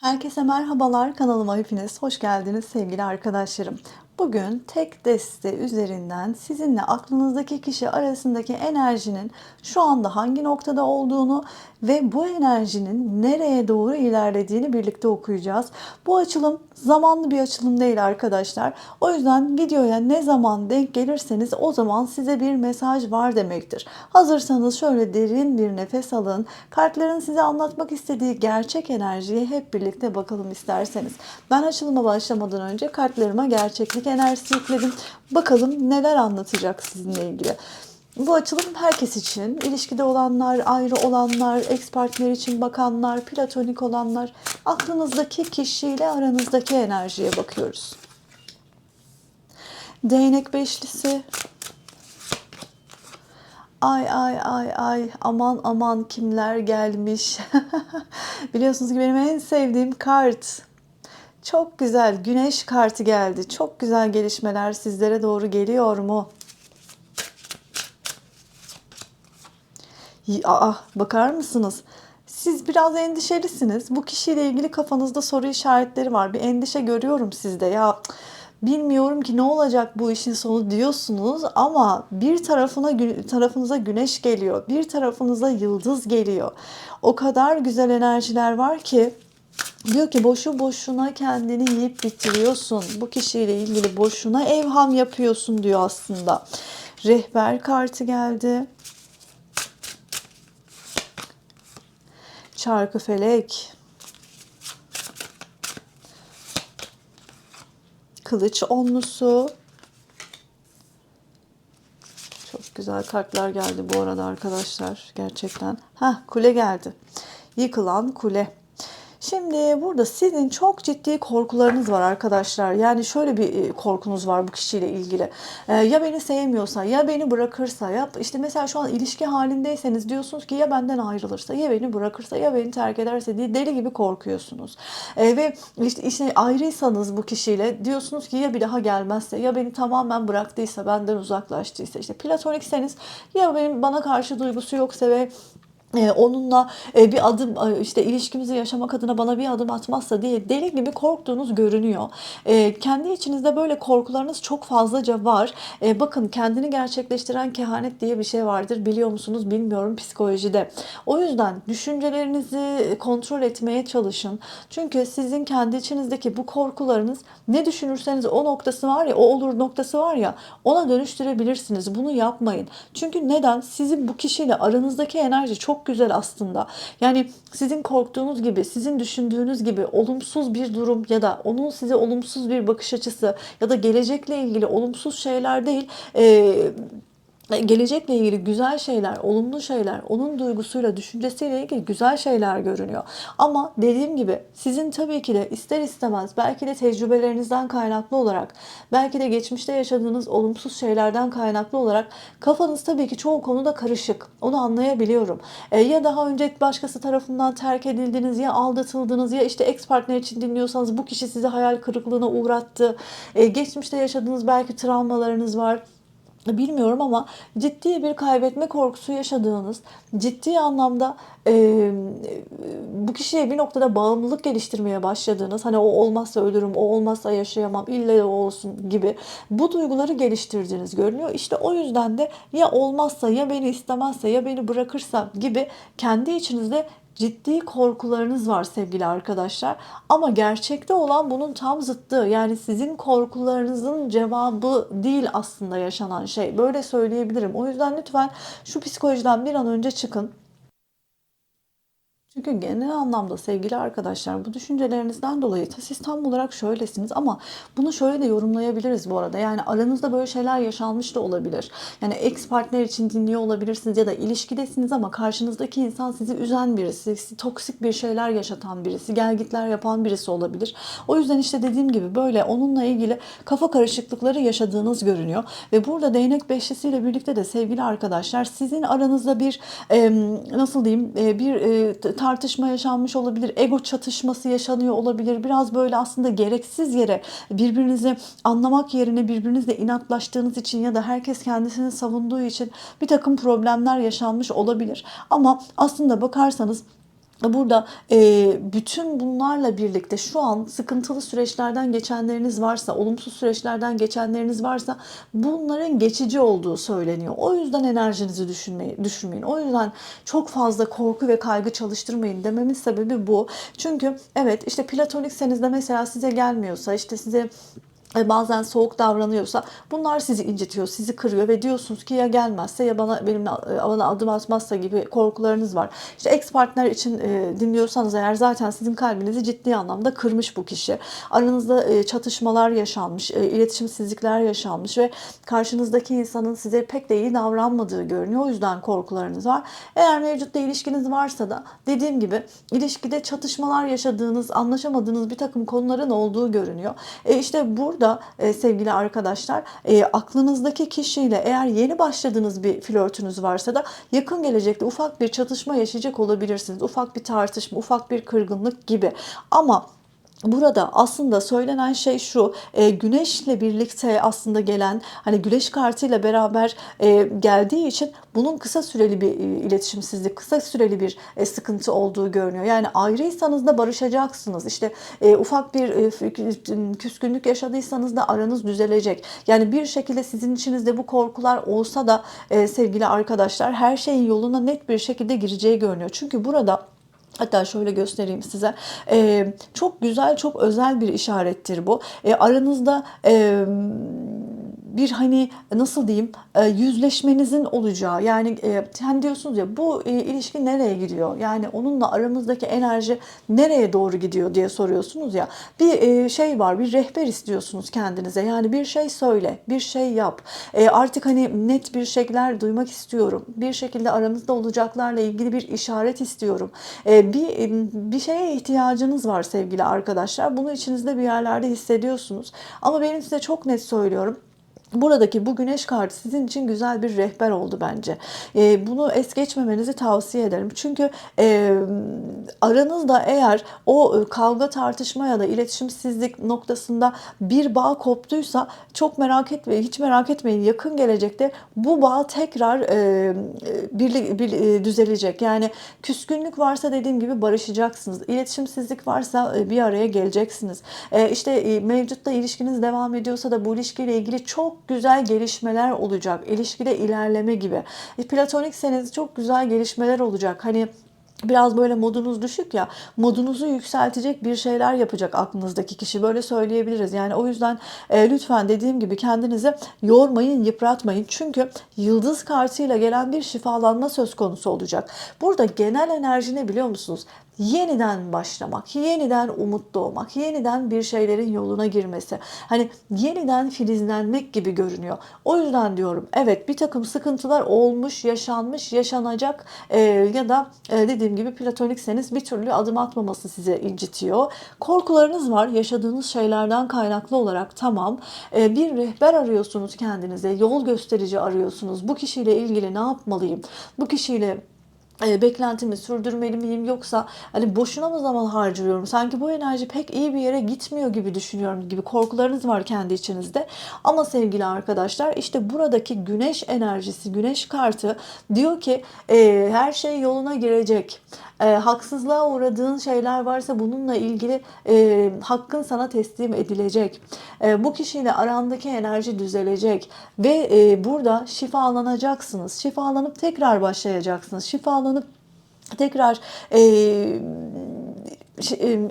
Herkese merhabalar. Kanalıma hepiniz hoş geldiniz sevgili arkadaşlarım. Bugün tek deste üzerinden sizinle aklınızdaki kişi arasındaki enerjinin şu anda hangi noktada olduğunu ve bu enerjinin nereye doğru ilerlediğini birlikte okuyacağız. Bu açılım zamanlı bir açılım değil arkadaşlar. O yüzden videoya ne zaman denk gelirseniz o zaman size bir mesaj var demektir. Hazırsanız şöyle derin bir nefes alın. Kartların size anlatmak istediği gerçek enerjiye hep birlikte bakalım isterseniz. Ben açılıma başlamadan önce kartlarıma gerçeklik enerjisi yükledim. Bakalım neler anlatacak sizinle ilgili. Bu açılım herkes için, ilişkide olanlar, ayrı olanlar, ex partner için bakanlar, platonik olanlar, aklınızdaki kişiyle aranızdaki enerjiye bakıyoruz. Değnek beşlisi. Ay ay ay ay aman aman kimler gelmiş. Biliyorsunuz ki benim en sevdiğim kart. Çok güzel güneş kartı geldi. Çok güzel gelişmeler sizlere doğru geliyor mu? Aa, bakar mısınız? Siz biraz endişelisiniz. Bu kişiyle ilgili kafanızda soru işaretleri var. Bir endişe görüyorum sizde. Ya bilmiyorum ki ne olacak bu işin sonu diyorsunuz ama bir tarafına tarafınıza güneş geliyor. Bir tarafınıza yıldız geliyor. O kadar güzel enerjiler var ki Diyor ki boşu boşuna kendini yiyip bitiriyorsun. Bu kişiyle ilgili boşuna evham yapıyorsun diyor aslında. Rehber kartı geldi. Çarkı felek. Kılıç onlusu. Çok güzel kartlar geldi bu arada arkadaşlar. Gerçekten. Ha kule geldi. Yıkılan kule. Şimdi burada sizin çok ciddi korkularınız var arkadaşlar. Yani şöyle bir e, korkunuz var bu kişiyle ilgili. Ee, ya beni sevmiyorsa, ya beni bırakırsa, ya işte mesela şu an ilişki halindeyseniz diyorsunuz ki ya benden ayrılırsa, ya beni bırakırsa, ya beni terk ederse diye deli gibi korkuyorsunuz. Ee, ve işte, işte ayrıysanız bu kişiyle diyorsunuz ki ya bir daha gelmezse, ya beni tamamen bıraktıysa, benden uzaklaştıysa, işte platonikseniz ya benim bana karşı duygusu yoksa ve onunla e, bir adım e, işte ilişkimizi yaşamak adına bana bir adım atmazsa diye deli gibi korktuğunuz görünüyor. Ee, kendi içinizde böyle korkularınız çok fazlaca var. Ee, bakın kendini gerçekleştiren kehanet diye bir şey vardır. Biliyor musunuz bilmiyorum psikolojide. O yüzden düşüncelerinizi kontrol etmeye çalışın. Çünkü sizin kendi içinizdeki bu korkularınız ne düşünürseniz o noktası var ya o olur noktası var ya ona dönüştürebilirsiniz. Bunu yapmayın. Çünkü neden? Sizin bu kişiyle aranızdaki enerji çok çok güzel aslında. Yani sizin korktuğunuz gibi, sizin düşündüğünüz gibi olumsuz bir durum ya da onun size olumsuz bir bakış açısı ya da gelecekle ilgili olumsuz şeyler değil, e, gelecekle ilgili güzel şeyler, olumlu şeyler, onun duygusuyla, düşüncesiyle ilgili güzel şeyler görünüyor. Ama dediğim gibi sizin tabii ki de ister istemez belki de tecrübelerinizden kaynaklı olarak, belki de geçmişte yaşadığınız olumsuz şeylerden kaynaklı olarak kafanız tabii ki çoğu konuda karışık. Onu anlayabiliyorum. E, ya daha önce başkası tarafından terk edildiniz, ya aldatıldınız, ya işte ex partner için dinliyorsanız bu kişi sizi hayal kırıklığına uğrattı. E, geçmişte yaşadığınız belki travmalarınız var bilmiyorum ama ciddi bir kaybetme korkusu yaşadığınız, ciddi anlamda e, bu kişiye bir noktada bağımlılık geliştirmeye başladığınız, hani o olmazsa ölürüm, o olmazsa yaşayamam, illa o olsun gibi bu duyguları geliştirdiğiniz görünüyor. İşte o yüzden de ya olmazsa, ya beni istemezse, ya beni bırakırsa gibi kendi içinizde ciddi korkularınız var sevgili arkadaşlar. Ama gerçekte olan bunun tam zıttı. Yani sizin korkularınızın cevabı değil aslında yaşanan şey. Böyle söyleyebilirim. O yüzden lütfen şu psikolojiden bir an önce çıkın. Çünkü genel anlamda sevgili arkadaşlar bu düşüncelerinizden dolayı siz tam olarak şöylesiniz ama bunu şöyle de yorumlayabiliriz bu arada. Yani aranızda böyle şeyler yaşanmış da olabilir. Yani ex partner için dinliyor olabilirsiniz ya da ilişkidesiniz ama karşınızdaki insan sizi üzen birisi, sizi toksik bir şeyler yaşatan birisi, gelgitler yapan birisi olabilir. O yüzden işte dediğim gibi böyle onunla ilgili kafa karışıklıkları yaşadığınız görünüyor. Ve burada değnek beşlisiyle birlikte de sevgili arkadaşlar sizin aranızda bir nasıl diyeyim bir tartışma yaşanmış olabilir, ego çatışması yaşanıyor olabilir. Biraz böyle aslında gereksiz yere birbirinizi anlamak yerine birbirinizle inatlaştığınız için ya da herkes kendisini savunduğu için bir takım problemler yaşanmış olabilir. Ama aslında bakarsanız Burada e, bütün bunlarla birlikte şu an sıkıntılı süreçlerden geçenleriniz varsa, olumsuz süreçlerden geçenleriniz varsa bunların geçici olduğu söyleniyor. O yüzden enerjinizi düşünmeyin, düşürmeyin. O yüzden çok fazla korku ve kaygı çalıştırmayın dememin sebebi bu. Çünkü evet işte platonikseniz de mesela size gelmiyorsa, işte size bazen soğuk davranıyorsa bunlar sizi incitiyor, sizi kırıyor ve diyorsunuz ki ya gelmezse ya bana benimle e, bana adım atmazsa gibi korkularınız var. İşte ex partner için e, dinliyorsanız eğer zaten sizin kalbinizi ciddi anlamda kırmış bu kişi. Aranızda e, çatışmalar yaşanmış, e, iletişimsizlikler yaşanmış ve karşınızdaki insanın size pek de iyi davranmadığı görünüyor. O yüzden korkularınız var. Eğer mevcutta ilişkiniz varsa da dediğim gibi ilişkide çatışmalar yaşadığınız, anlaşamadığınız bir takım konuların olduğu görünüyor. E, işte burada burada e, sevgili arkadaşlar e, aklınızdaki kişiyle eğer yeni başladığınız bir flörtünüz varsa da yakın gelecekte ufak bir çatışma yaşayacak olabilirsiniz. Ufak bir tartışma, ufak bir kırgınlık gibi. Ama Burada aslında söylenen şey şu, e, güneşle birlikte aslında gelen, hani güneş kartıyla beraber e, geldiği için bunun kısa süreli bir e, iletişimsizlik, kısa süreli bir e, sıkıntı olduğu görünüyor. Yani ayrıysanız da barışacaksınız. İşte e, ufak bir e, küskünlük yaşadıysanız da aranız düzelecek. Yani bir şekilde sizin içinizde bu korkular olsa da e, sevgili arkadaşlar her şeyin yoluna net bir şekilde gireceği görünüyor. Çünkü burada Hatta şöyle göstereyim size. Ee, çok güzel, çok özel bir işarettir bu. Ee, aranızda e, bir hani nasıl diyeyim e, yüzleşmenizin olacağı yani e, diyorsunuz ya bu e, ilişki nereye gidiyor? Yani onunla aramızdaki enerji nereye doğru gidiyor? diye soruyorsunuz ya. Bir şey var bir rehber istiyorsunuz kendinize. Yani bir şey söyle bir şey yap. Artık hani net bir şeyler duymak istiyorum. Bir şekilde aramızda olacaklarla ilgili bir işaret istiyorum. Bir bir şeye ihtiyacınız var sevgili arkadaşlar. Bunu içinizde bir yerlerde hissediyorsunuz. Ama benim size çok net söylüyorum Buradaki bu güneş kartı sizin için güzel bir rehber oldu bence. E, bunu es geçmemenizi tavsiye ederim. Çünkü e, aranızda eğer o kavga tartışma ya da iletişimsizlik noktasında bir bağ koptuysa çok merak etmeyin, hiç merak etmeyin. Yakın gelecekte bu bağ tekrar e, bir, bir, e, düzelecek. Yani küskünlük varsa dediğim gibi barışacaksınız. İletişimsizlik varsa e, bir araya geleceksiniz. E, işte e, mevcutta ilişkiniz devam ediyorsa da bu ilişkiyle ilgili çok güzel gelişmeler olacak. İlişkide ilerleme gibi. E, Platonikseniz çok güzel gelişmeler olacak. Hani biraz böyle modunuz düşük ya modunuzu yükseltecek bir şeyler yapacak aklınızdaki kişi böyle söyleyebiliriz. Yani o yüzden e, lütfen dediğim gibi kendinizi yormayın, yıpratmayın. Çünkü yıldız kartıyla gelen bir şifalanma söz konusu olacak. Burada genel enerji ne biliyor musunuz? Yeniden başlamak, yeniden umut doğmak, yeniden bir şeylerin yoluna girmesi. Hani yeniden filizlenmek gibi görünüyor. O yüzden diyorum evet bir takım sıkıntılar olmuş, yaşanmış, yaşanacak e, ya da e, dediğim gibi platonikseniz bir türlü adım atmaması size incitiyor. Korkularınız var yaşadığınız şeylerden kaynaklı olarak tamam. E, bir rehber arıyorsunuz kendinize, yol gösterici arıyorsunuz. Bu kişiyle ilgili ne yapmalıyım? Bu kişiyle e, beklentimi sürdürmeli miyim yoksa hani boşuna mı zaman harcıyorum? Sanki bu enerji pek iyi bir yere gitmiyor gibi düşünüyorum gibi korkularınız var kendi içinizde. Ama sevgili arkadaşlar işte buradaki güneş enerjisi, güneş kartı diyor ki e, her şey yoluna girecek e, haksızlığa uğradığın şeyler varsa bununla ilgili e, hakkın sana teslim edilecek. E, bu kişiyle arandaki enerji düzelecek ve e, burada şifalanacaksınız. Şifalanıp tekrar başlayacaksınız. Şifalanıp tekrar e,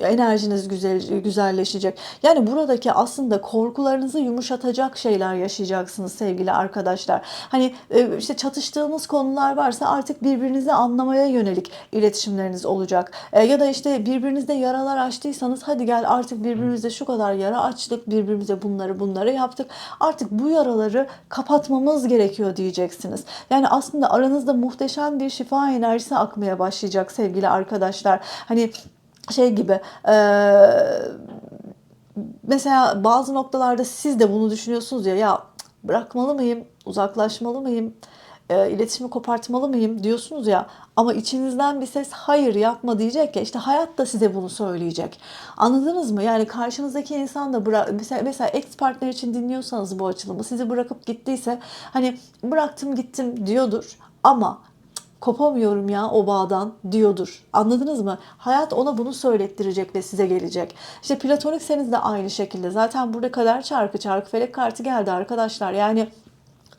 enerjiniz güzel güzelleşecek. Yani buradaki aslında korkularınızı yumuşatacak şeyler yaşayacaksınız sevgili arkadaşlar. Hani e, işte çatıştığımız konular varsa artık birbirinizi anlamaya yönelik iletişimleriniz olacak. E, ya da işte birbirinizde yaralar açtıysanız hadi gel artık birbirimize şu kadar yara açtık. Birbirimize bunları bunları yaptık. Artık bu yaraları kapatmamız gerekiyor diyeceksiniz. Yani aslında aranızda muhteşem bir şifa enerjisi akmaya başlayacak sevgili arkadaşlar. Hani şey gibi e, mesela bazı noktalarda siz de bunu düşünüyorsunuz ya ya bırakmalı mıyım uzaklaşmalı mıyım e, iletişimi kopartmalı mıyım diyorsunuz ya ama içinizden bir ses hayır yapma diyecek ya işte hayat da size bunu söyleyecek. Anladınız mı? Yani karşınızdaki insan da bırak mesela, mesela ex partner için dinliyorsanız bu açılımı sizi bırakıp gittiyse hani bıraktım gittim diyordur ama kopamıyorum ya o bağdan diyordur. Anladınız mı? Hayat ona bunu söylettirecek ve size gelecek. İşte platonikseniz de aynı şekilde. Zaten burada kader çarkı, çarkı felek kartı geldi arkadaşlar. Yani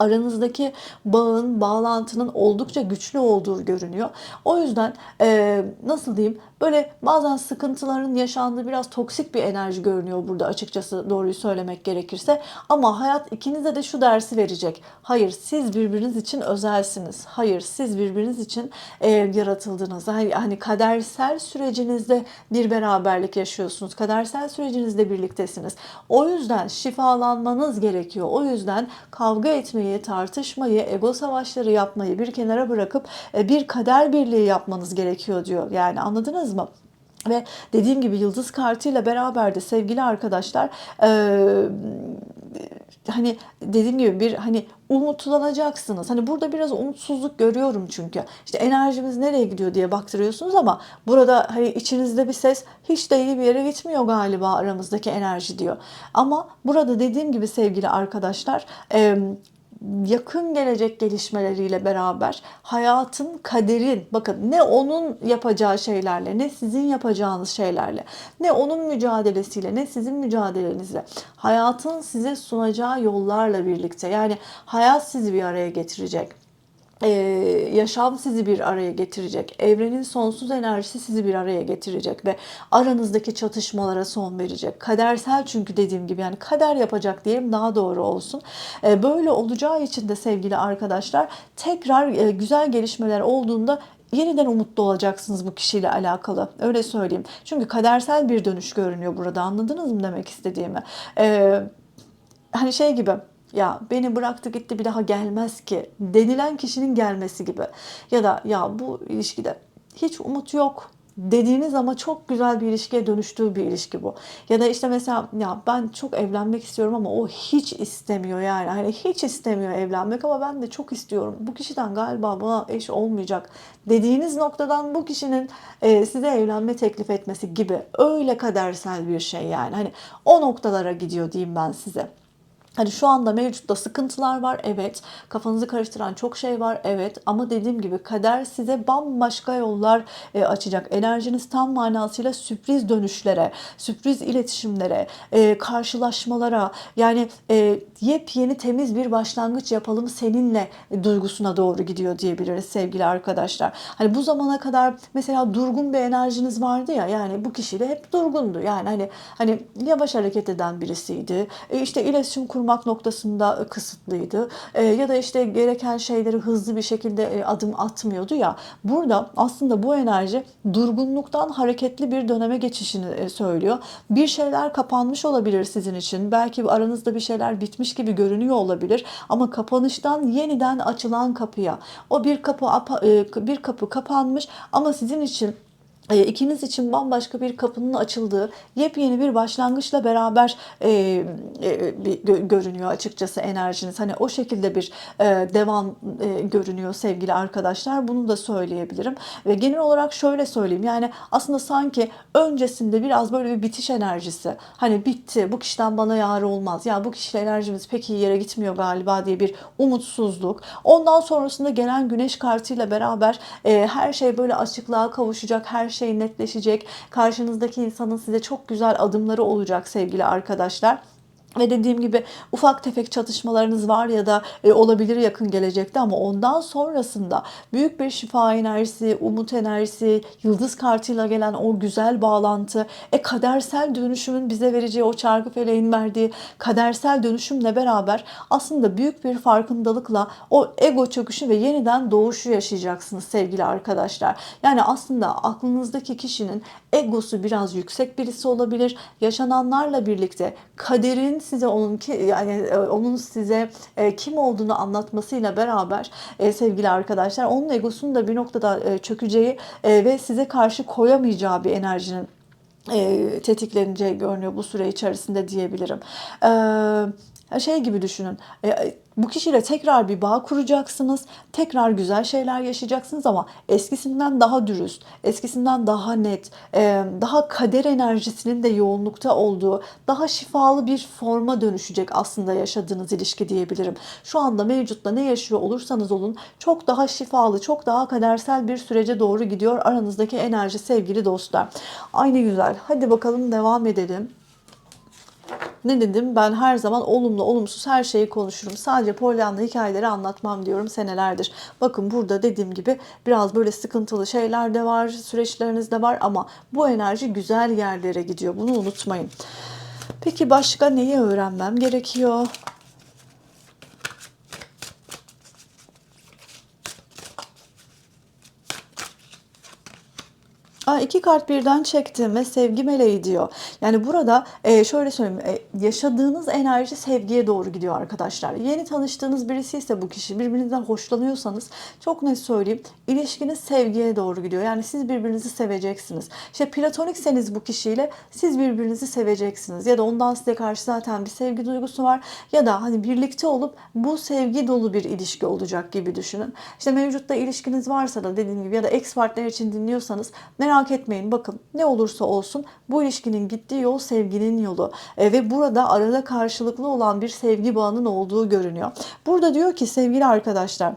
aranızdaki bağın, bağlantının oldukça güçlü olduğu görünüyor. O yüzden e, nasıl diyeyim böyle bazen sıkıntıların yaşandığı biraz toksik bir enerji görünüyor burada açıkçası doğruyu söylemek gerekirse. Ama hayat ikinize de şu dersi verecek. Hayır siz birbiriniz için özelsiniz. Hayır siz birbiriniz için e, yaratıldınız. Hani, hani kadersel sürecinizde bir beraberlik yaşıyorsunuz. Kadersel sürecinizde birliktesiniz. O yüzden şifalanmanız gerekiyor. O yüzden kavga etmeyi, tartışmayı, ego savaşları yapmayı bir kenara bırakıp e, bir kader birliği yapmanız gerekiyor diyor. Yani anladınız mı? Ve dediğim gibi yıldız kartıyla beraber de sevgili arkadaşlar e, hani dediğim gibi bir hani umutlanacaksınız. Hani burada biraz umutsuzluk görüyorum çünkü. İşte enerjimiz nereye gidiyor diye baktırıyorsunuz ama burada hani içinizde bir ses hiç de iyi bir yere gitmiyor galiba aramızdaki enerji diyor. Ama burada dediğim gibi sevgili arkadaşlar yakın gelecek gelişmeleriyle beraber hayatın kaderin bakın ne onun yapacağı şeylerle ne sizin yapacağınız şeylerle ne onun mücadelesiyle ne sizin mücadelenizle hayatın size sunacağı yollarla birlikte yani hayat sizi bir araya getirecek ee, yaşam sizi bir araya getirecek. Evrenin sonsuz enerjisi sizi bir araya getirecek ve aranızdaki çatışmalara son verecek. Kadersel çünkü dediğim gibi yani kader yapacak diyelim daha doğru olsun. Ee, böyle olacağı için de sevgili arkadaşlar tekrar e, güzel gelişmeler olduğunda yeniden umutlu olacaksınız bu kişiyle alakalı. Öyle söyleyeyim. Çünkü kadersel bir dönüş görünüyor burada. Anladınız mı demek istediğimi? Ee, hani şey gibi ya beni bıraktı gitti bir daha gelmez ki denilen kişinin gelmesi gibi. Ya da ya bu ilişkide hiç umut yok dediğiniz ama çok güzel bir ilişkiye dönüştüğü bir ilişki bu. Ya da işte mesela ya ben çok evlenmek istiyorum ama o hiç istemiyor yani. Hani hiç istemiyor evlenmek ama ben de çok istiyorum. Bu kişiden galiba buna eş olmayacak dediğiniz noktadan bu kişinin e, size evlenme teklif etmesi gibi öyle kadersel bir şey yani. Hani o noktalara gidiyor diyeyim ben size. Hani şu anda mevcutta sıkıntılar var evet. Kafanızı karıştıran çok şey var evet. Ama dediğim gibi kader size bambaşka yollar e, açacak. Enerjiniz tam manasıyla sürpriz dönüşlere, sürpriz iletişimlere, e, karşılaşmalara yani e, yepyeni temiz bir başlangıç yapalım seninle duygusuna doğru gidiyor diyebiliriz sevgili arkadaşlar. Hani bu zamana kadar mesela durgun bir enerjiniz vardı ya yani bu kişiyle hep durgundu. Yani hani hani yavaş hareket eden birisiydi. E, işte iletişim kur kurmak noktasında kısıtlıydı. E, ya da işte gereken şeyleri hızlı bir şekilde e, adım atmıyordu ya. Burada aslında bu enerji durgunluktan hareketli bir döneme geçişini e, söylüyor. Bir şeyler kapanmış olabilir sizin için. Belki aranızda bir şeyler bitmiş gibi görünüyor olabilir ama kapanıştan yeniden açılan kapıya o bir kapı e, bir kapı kapanmış ama sizin için e, ikiniz için bambaşka bir kapının açıldığı yepyeni bir başlangıçla beraber e, e, bir gö- görünüyor açıkçası enerjiniz. Hani o şekilde bir e, devam e, görünüyor sevgili arkadaşlar. Bunu da söyleyebilirim. Ve genel olarak şöyle söyleyeyim. Yani aslında sanki öncesinde biraz böyle bir bitiş enerjisi. Hani bitti. Bu kişiden bana yar olmaz. Ya bu kişiyle enerjimiz pek iyi yere gitmiyor galiba diye bir umutsuzluk. Ondan sonrasında gelen güneş kartıyla beraber e, her şey böyle açıklığa kavuşacak. Her şey şey netleşecek. Karşınızdaki insanın size çok güzel adımları olacak sevgili arkadaşlar. Ve dediğim gibi ufak tefek çatışmalarınız var ya da e, olabilir yakın gelecekte ama ondan sonrasında büyük bir şifa enerjisi, umut enerjisi, yıldız kartıyla gelen o güzel bağlantı, e kadersel dönüşümün bize vereceği o çarkı feleğin verdiği kadersel dönüşümle beraber aslında büyük bir farkındalıkla o ego çöküşü ve yeniden doğuşu yaşayacaksınız sevgili arkadaşlar. Yani aslında aklınızdaki kişinin egosu biraz yüksek birisi olabilir. Yaşananlarla birlikte kaderin size onun ki yani e, onun size e, kim olduğunu anlatmasıyla beraber e, sevgili arkadaşlar onun egosunun da bir noktada çökeceği ve size karşı koyamayacağı bir enerjinin tetikleneceği görünüyor bu süre içerisinde diyebilirim. Şey gibi düşünün Bu kişiyle tekrar bir bağ kuracaksınız. Tekrar güzel şeyler yaşayacaksınız ama eskisinden daha dürüst, eskisinden daha net, e, daha kader enerjisinin de yoğunlukta olduğu, daha şifalı bir forma dönüşecek aslında yaşadığınız ilişki diyebilirim. Şu anda mevcutta ne yaşıyor olursanız olun çok daha şifalı, çok daha kadersel bir sürece doğru gidiyor aranızdaki enerji sevgili dostlar. Aynı güzel. Hadi bakalım devam edelim. Ne dedim? Ben her zaman olumlu, olumsuz her şeyi konuşurum. Sadece Pollyanna hikayeleri anlatmam diyorum senelerdir. Bakın burada dediğim gibi biraz böyle sıkıntılı şeyler de var, süreçleriniz de var ama bu enerji güzel yerlere gidiyor. Bunu unutmayın. Peki başka neyi öğrenmem gerekiyor? Aa, iki kart birden çektim ve sevgi meleği diyor. Yani burada e, şöyle söyleyeyim. e, yaşadığınız enerji sevgiye doğru gidiyor arkadaşlar. Yeni tanıştığınız birisi ise bu kişi birbirinizden hoşlanıyorsanız çok net söyleyeyim. ilişkiniz sevgiye doğru gidiyor. Yani siz birbirinizi seveceksiniz. İşte platonikseniz bu kişiyle siz birbirinizi seveceksiniz. Ya da ondan size karşı zaten bir sevgi duygusu var. Ya da hani birlikte olup bu sevgi dolu bir ilişki olacak gibi düşünün. İşte mevcutta ilişkiniz varsa da dediğim gibi ya da ex partner için dinliyorsanız merak etmeyin bakın ne olursa olsun bu ilişkinin gittiği yol sevginin yolu E, ve burada arada karşılıklı olan bir sevgi bağının olduğu görünüyor. Burada diyor ki sevgili arkadaşlar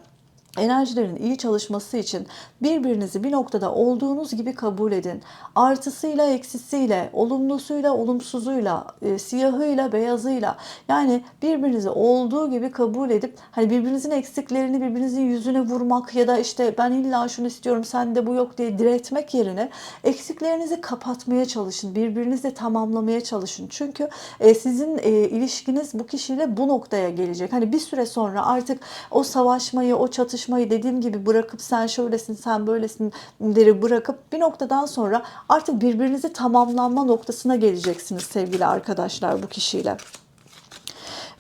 enerjilerin iyi çalışması için birbirinizi bir noktada olduğunuz gibi kabul edin. Artısıyla, eksisiyle, olumlusuyla, olumsuzuyla, e, siyahıyla, beyazıyla yani birbirinizi olduğu gibi kabul edip hani birbirinizin eksiklerini birbirinizin yüzüne vurmak ya da işte ben illa şunu istiyorum sende bu yok diye diretmek yerine eksiklerinizi kapatmaya çalışın. Birbirinizle tamamlamaya çalışın. Çünkü e, sizin e, ilişkiniz bu kişiyle bu noktaya gelecek. Hani bir süre sonra artık o savaşmayı, o çatışmayı dediğim gibi bırakıp sen şöylesin, sen böylesin deri bırakıp bir noktadan sonra artık birbirinizi tamamlanma noktasına geleceksiniz sevgili arkadaşlar bu kişiyle.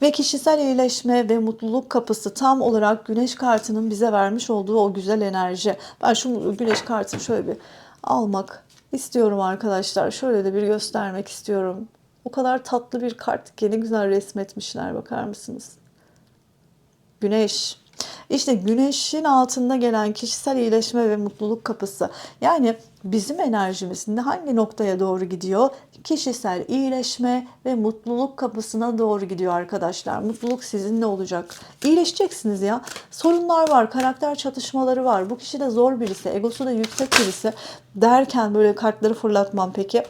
Ve kişisel iyileşme ve mutluluk kapısı tam olarak güneş kartının bize vermiş olduğu o güzel enerji. Ben şu güneş kartını şöyle bir almak istiyorum arkadaşlar. Şöyle de bir göstermek istiyorum. O kadar tatlı bir kart ki ne güzel resmetmişler bakar mısınız? Güneş. İşte güneşin altında gelen kişisel iyileşme ve mutluluk kapısı. Yani bizim enerjimiz hangi noktaya doğru gidiyor? Kişisel iyileşme ve mutluluk kapısına doğru gidiyor arkadaşlar. Mutluluk sizinle olacak. İyileşeceksiniz ya. Sorunlar var, karakter çatışmaları var. Bu kişi de zor birisi, egosu da yüksek birisi derken böyle kartları fırlatmam peki.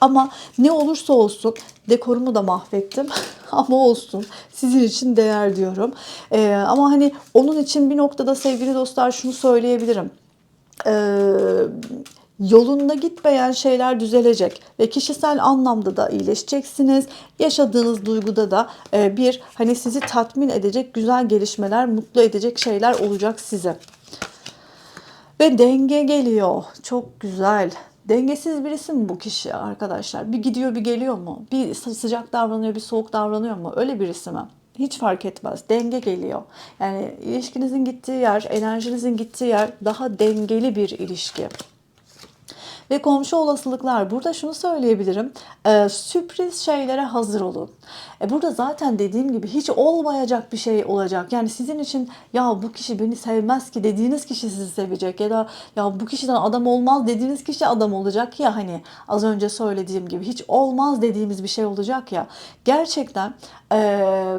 Ama ne olursa olsun dekorumu da mahvettim ama olsun sizin için değer diyorum. Ee, ama hani onun için bir noktada sevgili dostlar şunu söyleyebilirim. Ee, yolunda gitmeyen şeyler düzelecek ve kişisel anlamda da iyileşeceksiniz. Yaşadığınız duyguda da e, bir hani sizi tatmin edecek güzel gelişmeler, mutlu edecek şeyler olacak size. Ve denge geliyor. Çok güzel. Dengesiz birisi mi bu kişi arkadaşlar? Bir gidiyor bir geliyor mu? Bir sıcak davranıyor bir soğuk davranıyor mu? Öyle birisi mi? Hiç fark etmez. Denge geliyor. Yani ilişkinizin gittiği yer, enerjinizin gittiği yer daha dengeli bir ilişki ve komşu olasılıklar. Burada şunu söyleyebilirim. E, sürpriz şeylere hazır olun. E, burada zaten dediğim gibi hiç olmayacak bir şey olacak. Yani sizin için ya bu kişi beni sevmez ki dediğiniz kişi sizi sevecek ya da ya bu kişiden adam olmaz dediğiniz kişi adam olacak ya hani az önce söylediğim gibi hiç olmaz dediğimiz bir şey olacak ya. Gerçekten eee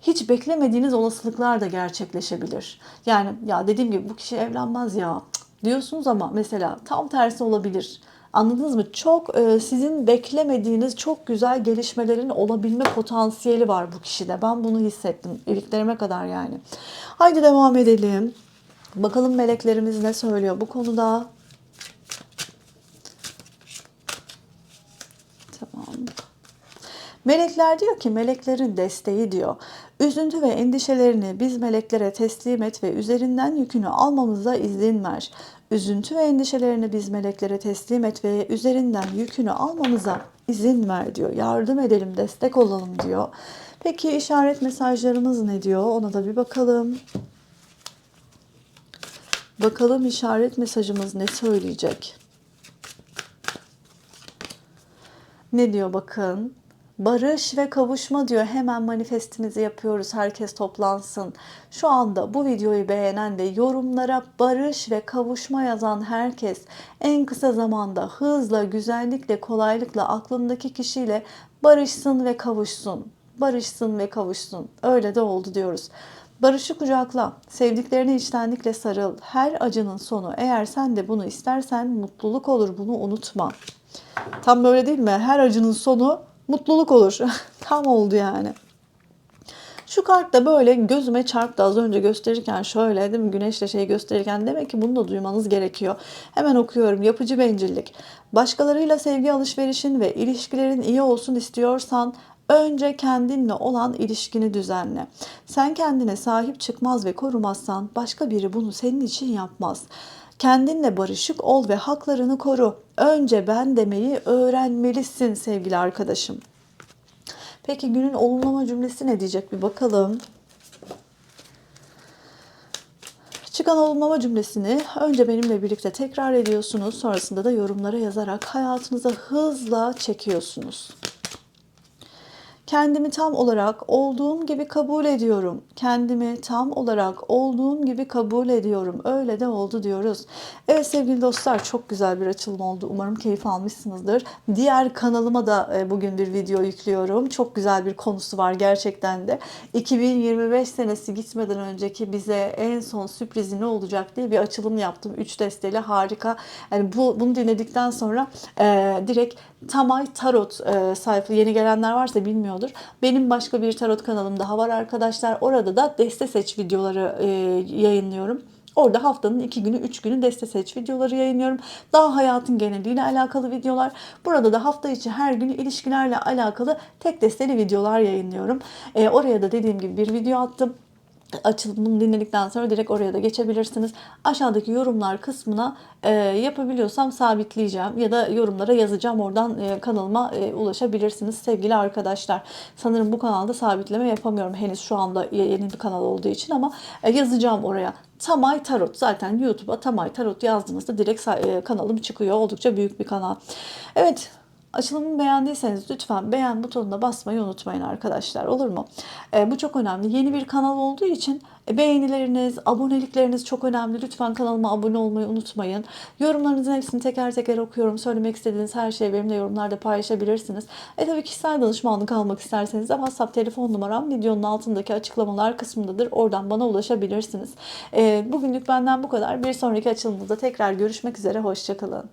hiç beklemediğiniz olasılıklar da gerçekleşebilir. Yani ya dediğim gibi bu kişi evlenmez ya diyorsunuz ama mesela tam tersi olabilir. Anladınız mı? Çok e, sizin beklemediğiniz çok güzel gelişmelerin olabilme potansiyeli var bu kişide. Ben bunu hissettim. iliklerime kadar yani. Haydi devam edelim. Bakalım meleklerimiz ne söylüyor bu konuda. Tamam. Melekler diyor ki meleklerin desteği diyor. Üzüntü ve endişelerini biz meleklere teslim et ve üzerinden yükünü almamıza izin ver. Üzüntü ve endişelerini biz meleklere teslim et ve üzerinden yükünü almamıza izin ver diyor. Yardım edelim, destek olalım diyor. Peki işaret mesajlarımız ne diyor? Ona da bir bakalım. Bakalım işaret mesajımız ne söyleyecek? Ne diyor bakın? Barış ve kavuşma diyor. Hemen manifestimizi yapıyoruz. Herkes toplansın. Şu anda bu videoyu beğenen ve yorumlara barış ve kavuşma yazan herkes en kısa zamanda hızla, güzellikle, kolaylıkla aklındaki kişiyle barışsın ve kavuşsun. Barışsın ve kavuşsun. Öyle de oldu diyoruz. Barışı kucakla, sevdiklerini içtenlikle sarıl. Her acının sonu eğer sen de bunu istersen mutluluk olur bunu unutma. Tam böyle değil mi? Her acının sonu mutluluk olur. Tam oldu yani. Şu kart da böyle gözüme çarptı az önce gösterirken şöyle değil mi? Güneşle şey gösterirken demek ki bunu da duymanız gerekiyor. Hemen okuyorum. Yapıcı bencillik. Başkalarıyla sevgi alışverişin ve ilişkilerin iyi olsun istiyorsan önce kendinle olan ilişkini düzenle. Sen kendine sahip çıkmaz ve korumazsan başka biri bunu senin için yapmaz. Kendinle barışık ol ve haklarını koru. Önce ben demeyi öğrenmelisin sevgili arkadaşım. Peki günün olumlama cümlesi ne diyecek bir bakalım. Çıkan olumlama cümlesini önce benimle birlikte tekrar ediyorsunuz. Sonrasında da yorumlara yazarak hayatınıza hızla çekiyorsunuz. Kendimi tam olarak olduğum gibi kabul ediyorum. Kendimi tam olarak olduğum gibi kabul ediyorum. Öyle de oldu diyoruz. Evet sevgili dostlar çok güzel bir açılım oldu. Umarım keyif almışsınızdır. Diğer kanalıma da e, bugün bir video yüklüyorum. Çok güzel bir konusu var gerçekten de. 2025 senesi gitmeden önceki bize en son sürprizi ne olacak diye bir açılım yaptım. 3 desteli harika. Yani bu bunu dinledikten sonra e, direkt Tamay Tarot e, sayfa yeni gelenler varsa bilmiyordur. Benim başka bir tarot kanalım daha var arkadaşlar. Orada da deste seç videoları e, yayınlıyorum. Orada haftanın iki günü, üç günü deste seç videoları yayınlıyorum. Daha hayatın geneliyle alakalı videolar. Burada da hafta içi her gün ilişkilerle alakalı tek desteli videolar yayınlıyorum. E, oraya da dediğim gibi bir video attım açılımını dinledikten sonra direkt oraya da geçebilirsiniz. Aşağıdaki yorumlar kısmına e, yapabiliyorsam sabitleyeceğim ya da yorumlara yazacağım. Oradan e, kanalıma e, ulaşabilirsiniz sevgili arkadaşlar. Sanırım bu kanalda sabitleme yapamıyorum henüz şu anda yeni bir kanal olduğu için ama e, yazacağım oraya. Tamay Tarot zaten YouTube'a Tamay Tarot yazdığınızda direkt e, kanalım çıkıyor. Oldukça büyük bir kanal. Evet Açılımı beğendiyseniz lütfen beğen butonuna basmayı unutmayın arkadaşlar olur mu? E, bu çok önemli. Yeni bir kanal olduğu için e, beğenileriniz, abonelikleriniz çok önemli. Lütfen kanalıma abone olmayı unutmayın. Yorumlarınızın hepsini teker teker okuyorum. Söylemek istediğiniz her şeyi benimle yorumlarda paylaşabilirsiniz. E tabii kişisel danışmanlık almak isterseniz de WhatsApp telefon numaram videonun altındaki açıklamalar kısmındadır. Oradan bana ulaşabilirsiniz. E, bugünlük benden bu kadar. Bir sonraki açılımda tekrar görüşmek üzere. Hoşçakalın.